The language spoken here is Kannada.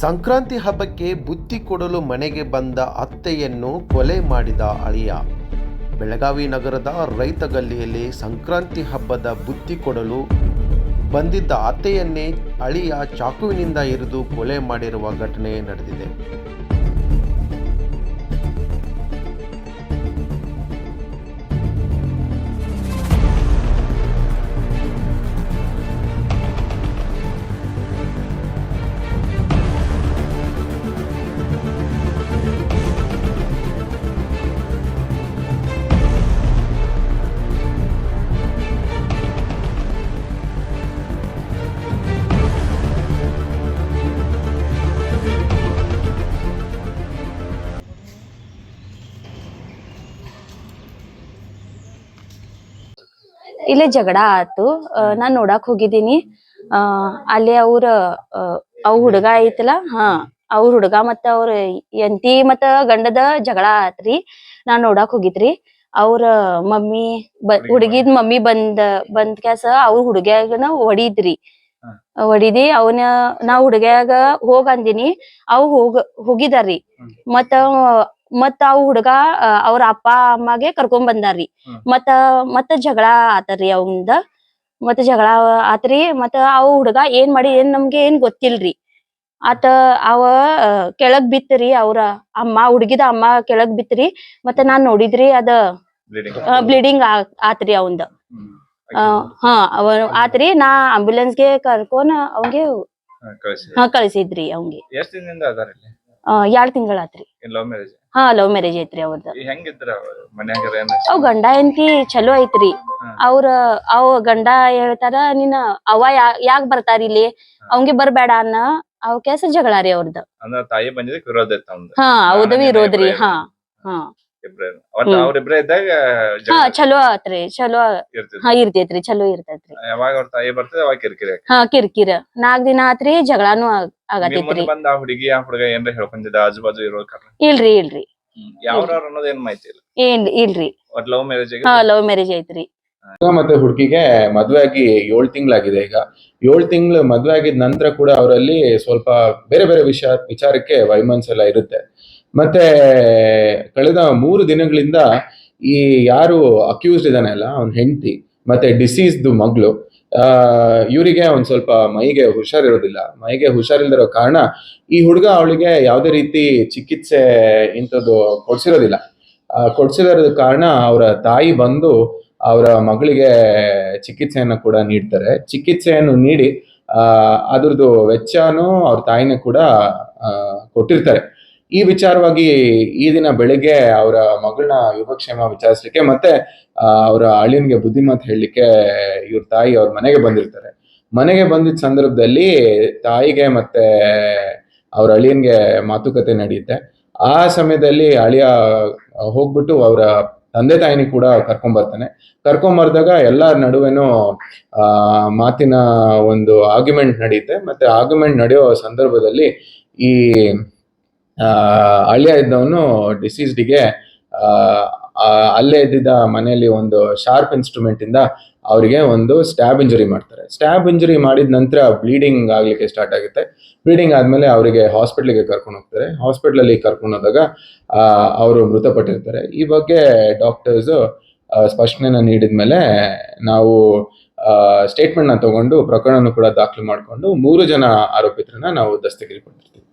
ಸಂಕ್ರಾಂತಿ ಹಬ್ಬಕ್ಕೆ ಬುತ್ತಿ ಕೊಡಲು ಮನೆಗೆ ಬಂದ ಅತ್ತೆಯನ್ನು ಕೊಲೆ ಮಾಡಿದ ಅಳಿಯ. ಬೆಳಗಾವಿ ನಗರದ ರೈತ ಗಲ್ಲಿಯಲ್ಲಿ ಸಂಕ್ರಾಂತಿ ಹಬ್ಬದ ಬುತ್ತಿ ಕೊಡಲು ಬಂದಿದ್ದ ಅತ್ತೆಯನ್ನೇ ಅಳಿಯ ಚಾಕುವಿನಿಂದ ಇರಿದು ಕೊಲೆ ಮಾಡಿರುವ ಘಟನೆ ನಡೆದಿದೆ. ಇಲ್ಲೇ ಜಗಳ ಆತು. ನಾನು ನೋಡಾಕ್ ಹೋಗಿದ್ದೀನಿ. ಆ ಅಲ್ಲಿ ಅವ್ರ ಅವ್ ಹುಡುಗ ಐತಲ್ಲ? ಹಾ. ಅವ್ರ ಹುಡುಗ ಮತ್ತ ಅವ್ರ ಎಂತಿ ಮತ್ತ ಗಂಡದ ಜಗಳ ಆತ್ರಿ. ನಾ ನೋಡಾಕ್ ಹೋಗಿದ್ರಿ. ಅವ್ರ ಮಮ್ಮಿ ಬ ಹುಡುಗಿದ್ ಮಮ್ಮಿ ಬಂದ ಬಂದ್ ಕ್ಯಾಸ ಅವ್ರ ಹುಡುಗ್ಯಾಗನ ಹೊಡಿದ್ರಿ. ಹೊಡಿದಿ ಅವನ ನಾ ಹುಡುಗ್ಯಾಗ ಹೋಗ್ ಅಂದಿನಿ. ಅವ್ ಹೋಗ ಹೋಗಿದಾರ್ರಿ. ಮತ್ತ ಮತ್ತ ಅವ್ ಹುಡುಗ ಅವ್ರ ಅಪ್ಪ ಅಮ್ಮಗೆ ಕರ್ಕೊಂಡ್ ಬಂದಾರ್ರಿ. ಮತ್ತ ಮತ್ತ ಜಗಳ ಆತರಿ ಅವಂದ ಮತ್ತ ಜಗಳ ಆತ್ರಿ ಮತ್ತ ಅವ್ ಹುಡುಗ ಏನ್ ಮಾಡಿ ಏನ್ ನಮ್ಗೆ ಏನ್ ಗೊತ್ತಿಲ್ರಿ. ಆತ ಅವ ಕೆಳಗ್ ಬಿತ್ತರಿ ಅವ್ರ ಅಮ್ಮ ಹುಡುಗಿದ ಅಮ್ಮ ಕೆಳಗ್ ಬಿತ್ತರಿ ಮತ್ತ ನಾನ್ ನೋಡಿದ್ರಿ ಅದ ಬ್ಲೀಡಿಂಗ್ ಆತ್ರಿ ಅವಂದ ಹಾ ಅವ ಆತ್ರಿ ನಾ ಆಂಬ್ಯುಲೆನ್ಸ್ಗೆ ಕರ್ಕೊಂಡ್ ಅವಂಗೆ ಕಳಿಸಿದ್ರಿ. ಹಾ ಕಳ್ಸಿದ್ರಿ ಅವಂಗೆ ಎಷ್ಟ್ ದಿನದಿಂದ ಅದಾರ ಆ, ಎರಡ್ ತಿಂಗಳಾತ್ರಿ? ಹಾ ಲವ್ ಮ್ಯಾರೇಜ್ ಐತ್ರಿ ಅವ್ರದ್ದು ಹೆಂಗಿದ್ರ ಮನ್ಯಾಗ ಅವ್ ಗಂಡ ಹೆಂಡತಿ ಚಲೋ ಐತ್ರಿ. ಅವ್ರ ಅವ್ ಗಂಡ ಹೇಳ್ತಾರ ನಿನ್ನ ಅವ ಯಾಕ್ ಬರ್ತಾರ ಇಲ್ಲಿ? ಅವಂಗೆ ಬರ್ಬೇಡ ಅನ್ನ. ಅವ್ ಕೆಸ ಜಗಳಾರಿ ಅವ್ರದ್ದು ಅಂದ್ರ ತಾಯಿ ಬಂದಿದ್ದಕ್ಕೆ ವಿರೋಧ ಇತ್ತು ಅವ್ನ್ದು. ಹಾ ಹೌದು ನಾನೇ ವಿರೋಧ್ರಿ ಹಾ. ಹಾ. ಇಬ್ರೇ ಒಟ್ಟ ಹ್ಮ್. ಅವ್ರಿಬ್ರೇ ಇದ್ದಾಗ ಹಾ ಜಗಳ ಚಲೋ ಆತ್ರಿ ಚಲೋ ಹಾ ಇರ್ತೈತ್ರಿ ಚಲೋ ಇರ್ತೈತ್ರಿ. ಯಾವಾಗ ಅವ್ರ ತಾಯಿ ಬರ್ತದೆ ಅವಾಗ ಕಿರಿಕಿರಿ. ಹಾ ಕಿರ್ಕಿರ. ನಾಕ್ ದಿನ ಆತ್ರಿ ಜಗಳಾನು ಆಗ್- ಆಗತೈತ್ರಿ. ಬಂದ ಆ ಹುಡುಗಿ ಆ ಹುಡುಗ ಏನ್ರ ಹೇಳ್ಕೊಂಡಿದ್ದ? ಆಜು ಬಾಜು ಇರೋ ಕಾರಣ ಇಲ್ರಿ. ಇಲ್ರಿ ಯಾವ್ರವ್ರ ಅನ್ನೋದ್ ಏನ್ ಮಾಹಿತಿ ಇಲ್ಲ. ಏನ್ ಇಲ್ರಿ. ಒಟ್ ಲವ್ ಮ್ಯಾರೇಜ್ ಹಾ ಲವ್ ಮ್ಯಾರೇಜ್ ಐತ್ರಿ. ಹುಡುಗ ಮತ್ತೆ ಹುಡುಗಿಗೆ ಮದ್ವೆ ಆಗಿ ಏಳ್ ತಿಂಗಳಾಗಿದೆ. ಈಗ ಏಳ್ ತಿಂಗಳು ಮದ್ವೆ ಆಗಿದ ನಂತರ ಕೂಡ ಅವರಲ್ಲಿ ಸ್ವಲ್ಪ ಬೇರೆ ಬೇರೆ ವಿಷಯ ವಿಚಾರಕ್ಕೆ ಎಲ್ಲ ಇರುತ್ತೆ. ಮತ್ತೆ ಕಳೆದ ಮೂರು ದಿನಗಳಿಂದ ಈ ಯಾರು ಅಕ್ಯೂಸ್ಡ್ ಅಲ್ಲ, ಅವನ ಹೆಂಡತಿ, ಮತ್ತೆ ಡಿಸೀಸ್ದು ಮಗಳು ಇವರಿಗೆ ಒಂದು ಸ್ವಲ್ಪ ಮೈಗೆ ಹುಷಾರಿರೋದಿಲ್ಲ. ಮೈಗೆ ಹುಷಾರಿಲ್ದಿರೋ ಕಾರಣ ಈ ಹುಡುಗ ಅವಳಿಗೆ ಯಾವುದೇ ರೀತಿ ಚಿಕಿತ್ಸೆ ಇಂಥದ್ದು ಕೊಡ್ಸಿರೋದಿಲ್ಲ. ಕೊಡ್ಸಿರೋದ ಕಾರಣ ಅವರ ತಾಯಿ ಬಂದು ಅವರ ಮಗಳಿಗೆ ಚಿಕಿತ್ಸೆಯನ್ನು ಕೂಡ ನೀಡ್ತಾರೆ. ಚಿಕಿತ್ಸೆಯನ್ನು ನೀಡಿ ಅದ್ರದ್ದು ವೆಚ್ಚನೂ ಅವ್ರ ತಾಯಿನ ಕೂಡ ಕೊಟ್ಟಿರ್ತಾರೆ. ಈ ವಿಚಾರವಾಗಿ ಈ ದಿನ ಬೆಳಿಗ್ಗೆ ಅವರ ಮಗಳನ್ನ ಯೋಗಕ್ಷೇಮ ವಿಚಾರಿಸ್ಲಿಕ್ಕೆ ಮತ್ತೆ ಅವರ ಅಳಿಯನ್ಗೆ ಬುದ್ಧಿಮಾತು ಹೇಳಲಿಕ್ಕೆ ಇವ್ರ ತಾಯಿ ಅವ್ರ ಮನೆಗೆ ಬಂದಿರ್ತಾರೆ. ಮನೆಗೆ ಬಂದಿದ್ದ ಸಂದರ್ಭದಲ್ಲಿ ತಾಯಿಗೆ ಮತ್ತೆ ಅವ್ರ ಅಳಿಯನ್ಗೆ ಮಾತುಕತೆ ನಡೆಯುತ್ತೆ. ಆ ಸಮಯದಲ್ಲಿ ಅಳಿಯ ಹೋಗ್ಬಿಟ್ಟು ಅವರ ತಂದೆ ತಾಯಿನಿ ಕೂಡ ಕರ್ಕೊಂಬರ್ತಾನೆ ಬರ್ತಾನೆ. ಕರ್ಕೊಂಡ್ ಬರ್ದಾಗ ಎಲ್ಲರ ನಡುವೆನೂ ಮಾತಿನ ಒಂದು ಆರ್ಗ್ಯುಮೆಂಟ್ ನಡೆಯುತ್ತೆ. ಮತ್ತೆ ಆರ್ಗ್ಯುಮೆಂಟ್ ನಡೆಯೋ ಸಂದರ್ಭದಲ್ಲಿ ಈ ಅಳಿಯ ಇದ್ದವನು ಡಿಸೀಸ್ಡಿಗೆ ಅಲ್ಲೇ ಇದ್ದಿದ್ದ ಮನೆಯಲ್ಲಿ ಒಂದು ಶಾರ್ಪ್ ಇನ್ಸ್ಟ್ರೂಮೆಂಟ್ ಇಂದ ಅವರಿಗೆ ಒಂದು ಸ್ಟ್ಯಾಬ್ ಇಂಜುರಿ ಮಾಡ್ತಾರೆ. ಸ್ಟ್ಯಾಬ್ ಇಂಜುರಿ ಮಾಡಿದ ನಂತರ ಬ್ಲೀಡಿಂಗ್ ಆಗ್ಲಿಕ್ಕೆ ಸ್ಟಾರ್ಟ್ ಆಗುತ್ತೆ. ಬ್ಲೀಡಿಂಗ್ ಆದಮೇಲೆ ಅವರಿಗೆ ಹಾಸ್ಪಿಟ್ಲಿಗೆ ಕರ್ಕೊಂಡು ಹೋಗ್ತಾರೆ. ಹಾಸ್ಪಿಟ್ಲಲ್ಲಿ ಕರ್ಕೊಂಡು ಹೋದಾಗ ಅವರು ಮೃತಪಟ್ಟಿರ್ತಾರೆ. ಈ ಬಗ್ಗೆ ಡಾಕ್ಟರ್ಸ್ ಸ್ಪಷ್ಟನೆನ ನೀಡಿದ ಮೇಲೆ ನಾವು ಸ್ಟೇಟ್ಮೆಂಟ್ನ ತಗೊಂಡು ಪ್ರಕರಣವನ್ನು ಕೂಡ ದಾಖಲು ಮಾಡಿಕೊಂಡು ಮೂರು ಜನ ಆರೋಪಿತರನ್ನ ನಾವು ದಸ್ತಗಿರಿ ಕೊಟ್ಟಿರ್ತೀವಿ